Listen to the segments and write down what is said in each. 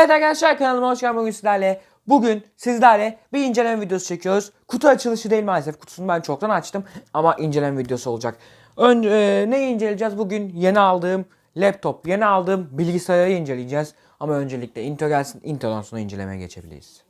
Evet arkadaşlar kanalıma hoş geldiniz. Bugün sizlerle bugün sizlerle bir inceleme videosu çekiyoruz. Kutu açılışı değil maalesef. Kutusunu ben çoktan açtım ama inceleme videosu olacak. Ön, e, neyi inceleyeceğiz? Bugün yeni aldığım laptop, yeni aldığım bilgisayarı inceleyeceğiz. Ama öncelikle intro gelsin. Introdan sonra incelemeye geçebiliriz.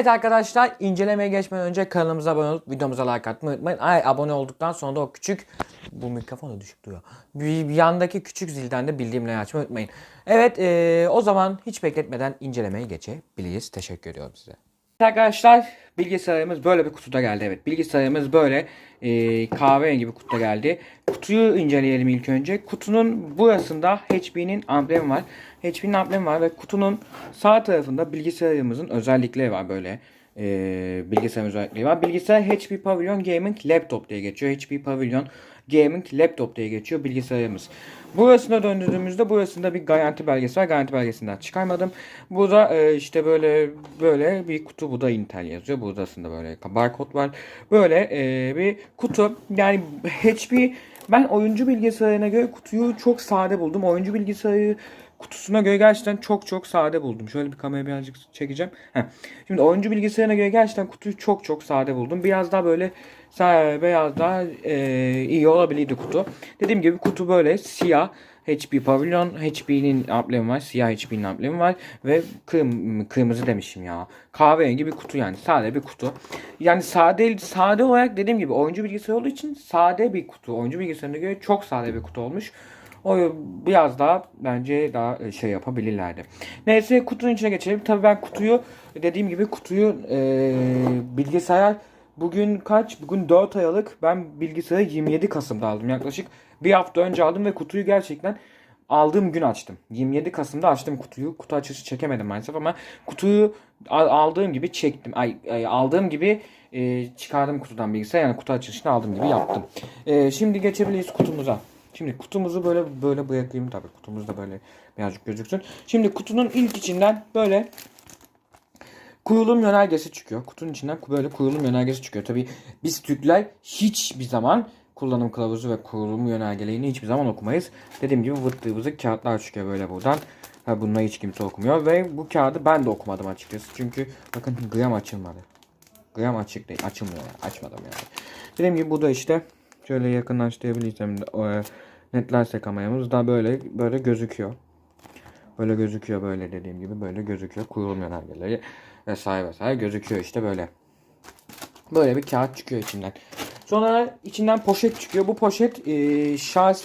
Evet arkadaşlar incelemeye geçmeden önce kanalımıza abone olup videomuza like atmayı unutmayın. Ay abone olduktan sonra da o küçük bu mikrofon da düşük duyuyor. Bir yandaki küçük zilden de bildirimleri açmayı unutmayın. Evet eee, o zaman hiç bekletmeden incelemeye geçebiliriz. Teşekkür ediyorum size. Arkadaşlar bilgisayarımız böyle bir kutuda geldi. Evet bilgisayarımız böyle e, kahverengi bir kutuda geldi. Kutuyu inceleyelim ilk önce. Kutunun burasında HP'nin amblemi var. HP'nin amblemi var ve kutunun sağ tarafında bilgisayarımızın özellikleri var böyle. E, bilgisayar özellikleri var. Bilgisayar HP Pavilion Gaming Laptop diye geçiyor. HP Pavilion Gaming Laptop diye geçiyor bilgisayarımız. Burasına döndüğümüzde burasında bir garanti belgesi var. Garanti belgesinden çıkarmadım. Burada e, işte böyle böyle bir kutu. Bu da Intel yazıyor. Buradasında böyle barkod var. Böyle e, bir kutu. Yani HP ben oyuncu bilgisayarına göre kutuyu çok sade buldum. Oyuncu bilgisayarı kutusuna göre gerçekten çok çok sade buldum. Şöyle bir kamerayı birazcık çekeceğim. Heh. Şimdi oyuncu bilgisayarına göre gerçekten kutuyu çok çok sade buldum. Biraz daha böyle beyaz daha e, iyi olabilirdi kutu. Dediğim gibi kutu böyle siyah. HP Pavilion, HP'nin amblemi var. Siyah HP'nin amblemi var. Ve kırm- kırmızı demişim ya. Kahverengi bir kutu yani. Sade bir kutu. Yani sade sade olarak dediğim gibi oyuncu bilgisayarı olduğu için sade bir kutu. Oyuncu bilgisayarına göre çok sade bir kutu olmuş. O biraz daha bence daha şey yapabilirlerdi. Neyse kutunun içine geçelim. Tabii ben kutuyu dediğim gibi kutuyu e, bilgisayar bugün kaç? Bugün 4 aylık. Ben bilgisayarı 27 Kasım'da aldım. Yaklaşık bir hafta önce aldım ve kutuyu gerçekten aldığım gün açtım. 27 Kasım'da açtım kutuyu. Kutu açışı çekemedim maalesef ama kutuyu al- aldığım gibi çektim. Ay, ay, aldığım gibi e, çıkardım kutudan bilgisayar. Yani kutu açılışını aldığım gibi yaptım. E, şimdi geçebiliriz kutumuza. Şimdi kutumuzu böyle böyle bırakayım tabii. Kutumuz da böyle birazcık gözüksün. Şimdi kutunun ilk içinden böyle kurulum yönergesi çıkıyor. Kutunun içinden böyle kurulum yönergesi çıkıyor. Tabii biz Türkler hiçbir zaman kullanım kılavuzu ve kurulum yönergelerini hiçbir zaman okumayız. Dediğim gibi vıttı vızık kağıtlar çıkıyor böyle buradan. Ha, bunları hiç kimse okumuyor ve bu kağıdı ben de okumadım açıkçası. Çünkü bakın gram açılmadı. Gram açık değil. Açılmıyor yani. Açmadım yani. Dediğim gibi bu da işte şöyle yakınlaştırabilirsem o, netlersek kameramız da böyle böyle gözüküyor. Böyle gözüküyor böyle dediğim gibi böyle gözüküyor. Kurulum yönergeleri vesaire vesaire gözüküyor işte böyle. Böyle bir kağıt çıkıyor içinden. Sonra içinden poşet çıkıyor. Bu poşet e, şarj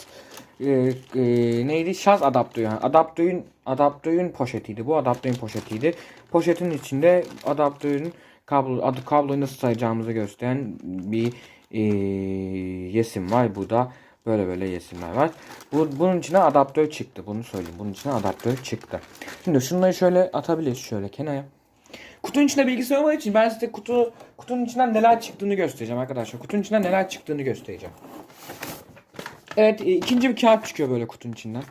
e, e, neydi? Şarj adaptörü. Yani adaptörün adaptörün poşetiydi. Bu adaptörün poşetiydi. Poşetin içinde adaptörün kablo adı kabloyu nasıl sayacağımızı gösteren bir e, yesim var burada. Böyle böyle yesimler var. Bu, bunun içine adaptör çıktı. Bunu söyleyeyim. Bunun içine adaptör çıktı. Şimdi şunları şöyle atabiliriz şöyle kenara. Kutunun içinde bilgisayar olmadığı için ben size kutu kutunun içinden neler çıktığını göstereceğim arkadaşlar. Kutunun içinden neler çıktığını göstereceğim. Evet e, ikinci bir kağıt çıkıyor böyle kutunun içinden.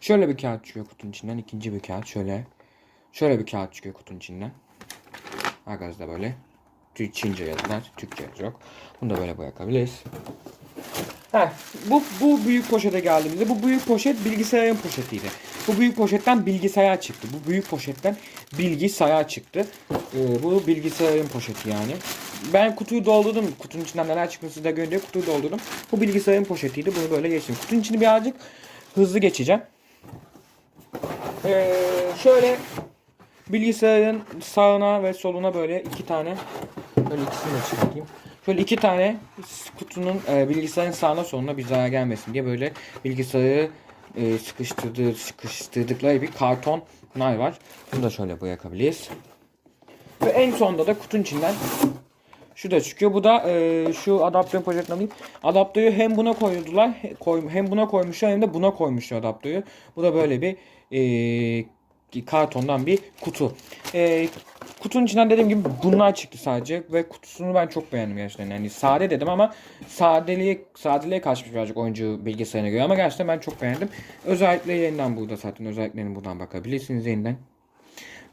Şöyle bir kağıt çıkıyor kutunun içinden. ikinci bir kağıt şöyle. Şöyle bir kağıt çıkıyor kutunun içinden. Arkadaşlar böyle. Çince yazılar. Türkçe yazı yok. Bunu da böyle bırakabiliriz. Heh, bu, bu büyük poşete geldiğimizde bu büyük poşet bilgisayarın poşetiydi. Bu büyük poşetten bilgisayar çıktı. Bu büyük poşetten bilgisayar çıktı. Ee, bu bilgisayarın poşeti yani. Ben kutuyu doldurdum. Kutunun içinden neler çıktığını size gönderiyor. Kutuyu doldurdum. Bu bilgisayarın poşetiydi. Bunu böyle geçtim. Kutunun içini birazcık hızlı geçeceğim. Ee, şöyle bilgisayarın sağına ve soluna böyle iki tane böyle ikisini de çıkartayım. Şöyle iki tane kutunun e, bilgisayarın sağına soluna bir zarar gelmesin diye böyle bilgisayarı e, sıkıştırdığı, sıkıştırdıkları bir karton nar var. Bunu da şöyle bırakabiliriz. Ve en sonda da kutunun içinden şu da çıkıyor. Bu da e, şu adaptörün poşetini alayım. Adaptörü hem buna koydular koy, hem buna koymuşlar hem de buna koymuşlar adaptörü. Bu da böyle bir e, kartondan bir kutu. E, kutunun içinden dediğim gibi bunlar çıktı sadece ve kutusunu ben çok beğendim gerçekten. Yani sade dedim ama sadeliğe sadeliğe kaçmış birazcık oyuncu bilgisayarına göre ama gerçekten ben çok beğendim. Özellikle yeniden burada zaten özelliklerini buradan bakabilirsiniz yeniden.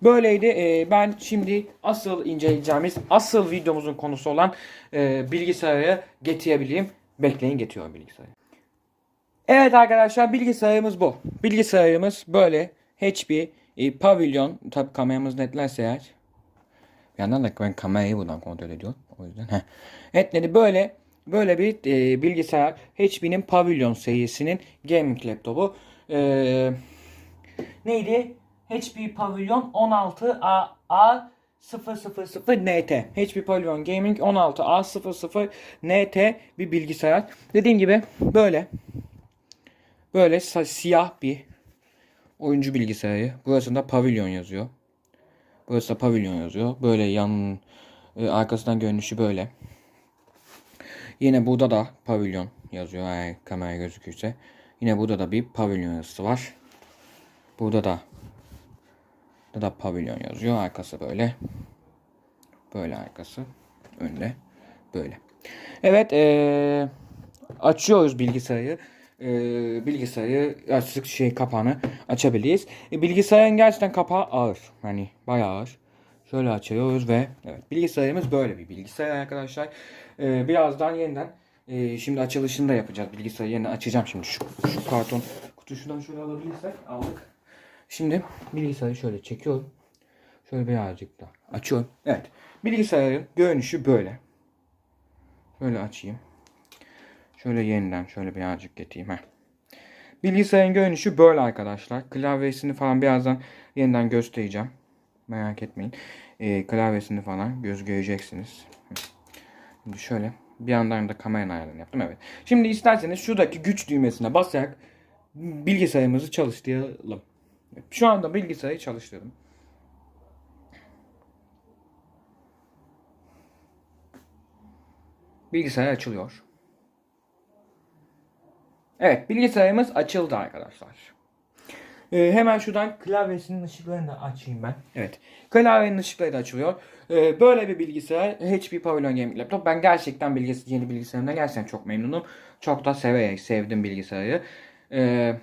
Böyleydi. Ee, ben şimdi asıl inceleyeceğimiz, asıl videomuzun konusu olan e, bilgisayarı getirebileyim. Bekleyin getiriyorum bilgisayarı. Evet arkadaşlar bilgisayarımız bu. Bilgisayarımız böyle HP e, Pavilion. Tabi kameramız netlerse eğer. Bir yandan da ben kamerayı buradan kontrol ediyorum. O yüzden. Heh. Netledi böyle böyle bir e, bilgisayar. HP'nin Pavilion serisinin gaming laptopu. E, neydi? HP Pavilion 16A A 000 NT. HP Pavilion Gaming 16A 00 NT bir bilgisayar. Dediğim gibi böyle böyle siyah bir oyuncu bilgisayarı. Burasında Pavilion yazıyor. Burası da Pavilion yazıyor. Böyle yan e, arkasından görünüşü böyle. Yine burada da Pavilion yazıyor. Eğer kamera gözükürse. Yine burada da bir Pavilion yazısı var. Burada da Burada da Pavilion yazıyor. Arkası böyle. Böyle arkası. Önde. Böyle. Evet. eee, açıyoruz bilgisayarı. Eee bilgisayarı açtık şey kapağını açabiliriz. E, bilgisayarın gerçekten kapağı ağır. Hani bayağı ağır. Şöyle açıyoruz ve evet bilgisayarımız böyle bir bilgisayar arkadaşlar. Eee, birazdan yeniden eee, şimdi açılışını da yapacağız. Bilgisayarı yeniden açacağım şimdi şu, şu karton kutusundan şöyle alabilirsek aldık. Şimdi bilgisayarı şöyle çekiyorum. Şöyle birazcık da açıyorum. Evet. Bilgisayarın görünüşü böyle. Şöyle açayım. Şöyle yeniden şöyle birazcık getireyim. Heh. Bilgisayarın görünüşü böyle arkadaşlar. Klavyesini falan birazdan yeniden göstereceğim. Merak etmeyin. Ee, klavyesini falan göz göreceksiniz. Şimdi şöyle bir yandan da kameranın ayarını yaptım. Evet. Şimdi isterseniz şuradaki güç düğmesine basarak bilgisayarımızı çalıştıralım. Şu anda bilgisayarı çalıştırdım. Bilgisayar açılıyor. Evet bilgisayarımız açıldı arkadaşlar. Ee, hemen şuradan klavyesinin ışıklarını da açayım ben. Evet. Klavyenin ışıkları da açılıyor. Ee, böyle bir bilgisayar. HP Pavilion Gaming Laptop. Ben gerçekten bilgis yeni bilgisayarımdan gerçekten çok memnunum. Çok da severek sevdim bilgisayarı. Ee,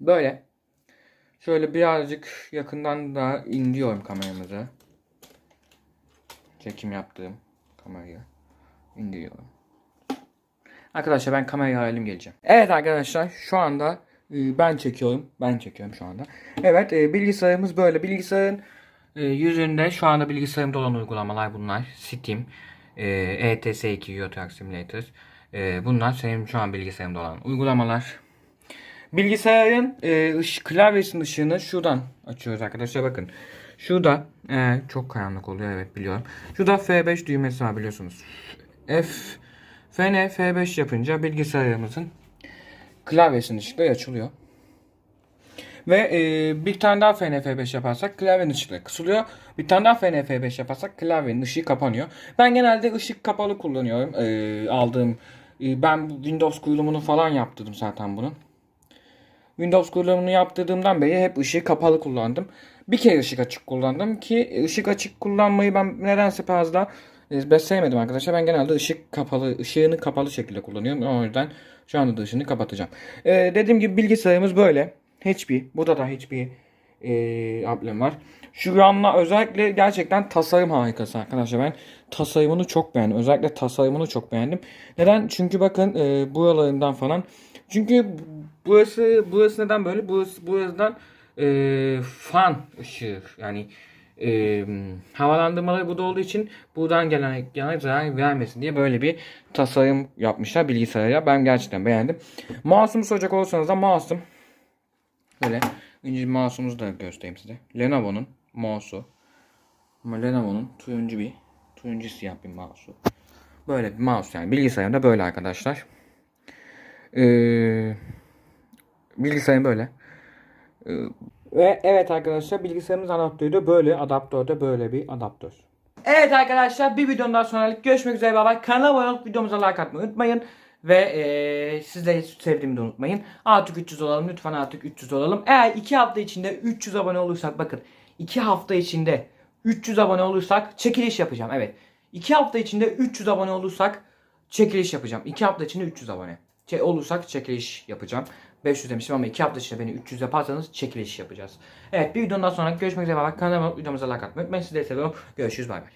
böyle. Şöyle birazcık yakından da indiriyorum kameramızı. Çekim yaptığım kamerayı indiriyorum. Arkadaşlar ben kameraya hayalim geleceğim. Evet arkadaşlar şu anda e, ben çekiyorum. Ben çekiyorum şu anda. Evet e, bilgisayarımız böyle. Bilgisayarın e, yüzünde şu anda bilgisayarımda olan uygulamalar bunlar. Steam, e, ETS2 Euro Truck Simulator. Bunlar benim şu an bilgisayarımda olan uygulamalar. Bilgisayarın e, ış, klavyesinin ışığını şuradan açıyoruz arkadaşlar bakın. Şurada e, çok karanlık oluyor evet biliyorum. Şurada F5 düğmesi var biliyorsunuz. F FN F5 yapınca bilgisayarımızın klavyesinin ışıkları açılıyor. Ve e, bir tane daha FN F5 yaparsak klavyenin ışıkları kısılıyor. Bir tane daha FN F5 yaparsak klavyenin ışığı kapanıyor. Ben genelde ışık kapalı kullanıyorum. E, aldığım e, ben Windows kurulumunu falan yaptırdım zaten bunun. Windows kurulumunu yaptırdığımdan beri hep ışığı kapalı kullandım. Bir kere ışık açık kullandım ki ışık açık kullanmayı ben nedense fazla e, ben sevmedim arkadaşlar. Ben genelde ışık kapalı, ışığını kapalı şekilde kullanıyorum. O yüzden şu anda da ışığını kapatacağım. Ee, dediğim gibi bilgisayarımız böyle. HP. Burada da HP e, amblem var. Şu yanla özellikle gerçekten tasarım harikası arkadaşlar. Ben tasarımını çok beğendim. Özellikle tasarımını çok beğendim. Neden? Çünkü bakın e, buralarından falan. Çünkü burası burası neden böyle? Burası buradan e, fan ışığı yani e, havalandırmaları burada olduğu için buradan gelen yana zarar vermesin diye böyle bir tasarım yapmışlar bilgisayara. Ben gerçekten beğendim. Mouse'umu soracak olursanız da mouse'um böyle önce mouse'umuzu da göstereyim size. Lenovo'nun mouse'u. Ama Lenovo'nun turuncu bir turuncu siyah bir mouse'u. Böyle bir mouse yani bilgisayarımda böyle arkadaşlar. Ee, bilgisayarım böyle. Ee, ve evet arkadaşlar bilgisayarımız adaptörü de böyle. Adaptör de böyle bir adaptör. Evet arkadaşlar bir videonun daha sonralık görüşmek üzere bye bye. Kanala abone olup videomuza like atmayı unutmayın. Ve eee sizleri sevdiğimi de unutmayın. Artık 300 olalım lütfen artık 300 olalım. Eğer 2 hafta içinde 300 abone olursak bakın 2 hafta içinde 300 abone olursak çekiliş yapacağım. Evet 2 hafta içinde 300 abone olursak çekiliş yapacağım. 2 hafta içinde 300 abone. Olursak çekiliş yapacağım. 500 demiştim ama 2 hafta içinde beni 300 yaparsanız çekiliş yapacağız. Evet bir videonun daha sonra görüşmek üzere. Kanalıma videomuza like atmayı unutmayın. Sizleri seviyorum. Görüşürüz bay bay.